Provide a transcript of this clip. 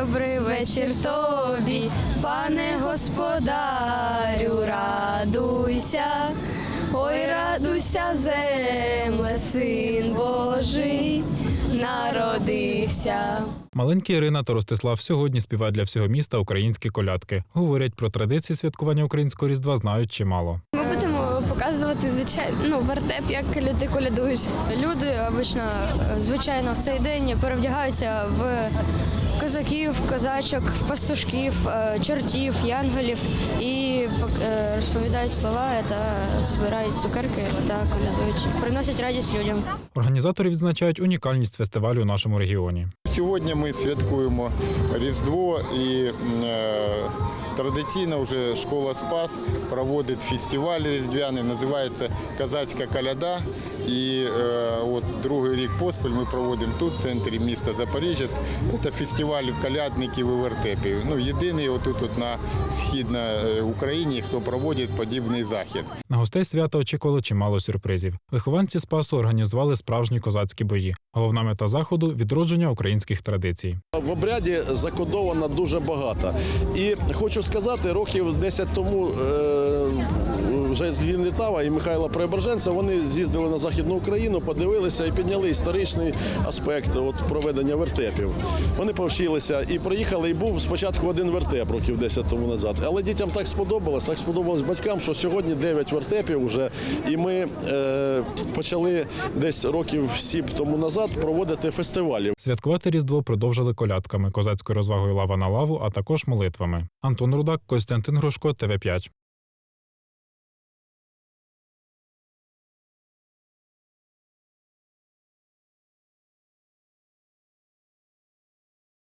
Добрий вечір тобі, пане господарю, радуйся, ой, радуйся, земле, син Божий, народився. Маленькі Ірина та Ростислав сьогодні співають для всього міста українські колядки. Говорять про традиції святкування українського різдва знають чимало. Ми будемо показувати звичайно ну, вертеп, як люди колядують. Люди обично, е, звичайно, в цей день перевдягаються в козаків, козачок, пастушків, е, чортів, янголів і е, розповідають слова та збирають цукерки та колядують, приносять радість людям. Організатори відзначають унікальність фестивалю у нашому регіоні. Сьогодні ми святкуємо Різдво і е, традиційно вже школа Спас проводить фестиваль різдвяний, називається Казацька коляда. І е, от другий рік поспіль ми проводимо тут, в центрі міста Запоріжжя. Це фестиваль колядників і вертепів. Ну, єдиний отут от на східній е, Україні, хто проводить подібний захід. На гостей свята очікувало чимало сюрпризів. Вихованці Спасу організували справжні козацькі бої. Головна мета заходу відродження українських традицій. В обряді закодовано дуже багато. І хочу сказати, років 10 тому е, вже Літава і Михайло Преображенця, вони з'їздили на Західну Україну, подивилися і підняли історичний аспект от, проведення вертепів. Вони повчилися і приїхали, і був спочатку один вертеп років 10 тому назад. Але дітям так сподобалось, так сподобалось батькам, що сьогодні 9 вертепів вже. І ми е, почали десь років 7 тому назад проводити фестивалі. Святкувати Різдво продовжили колядками, козацькою розвагою лава на лаву, а також молитвами. Антон Рудак, Костянтин Грушко, ТВ 5